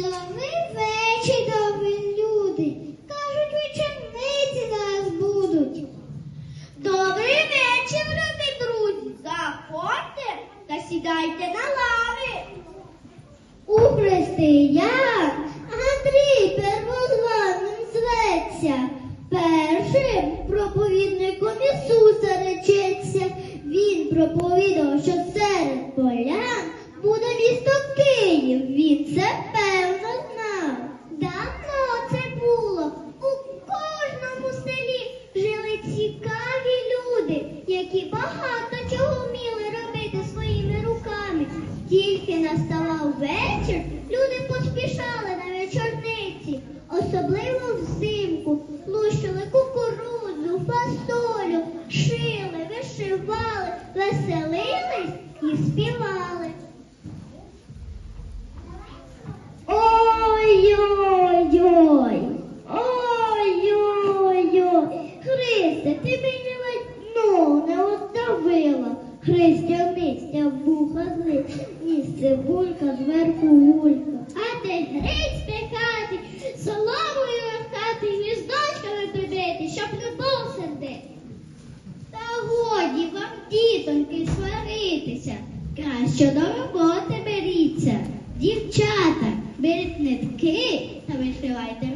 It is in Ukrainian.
Добрий вечір, добрі люди. Кажуть, вечорниці зараз будуть. Добрий вечір, любі друзі. Заходьте та сідайте на лави. У християн Андрій первозваним зветься. Першим проповідником Ісуса речеться. Він проповідав, що які багато чого вміли робити своїми руками. Тільки наставав вечір, люди поспішали на вечорниці, особливо взимку, лущили кукурудзу, фасолю, шили, вишивали, веселились і співали. Ой-ой-ой! Ой-ой-ой! Христе, ти мені отдавила. Христя вуха зли, місце булька зверху гулька. А ти грець пекати, соломою ласкати, гніздочками прибити, щоб не був сердити. Та годі вам, дітоньки, сваритися. Краще до роботи беріться. Дівчата, беріть нитки та вишивайте.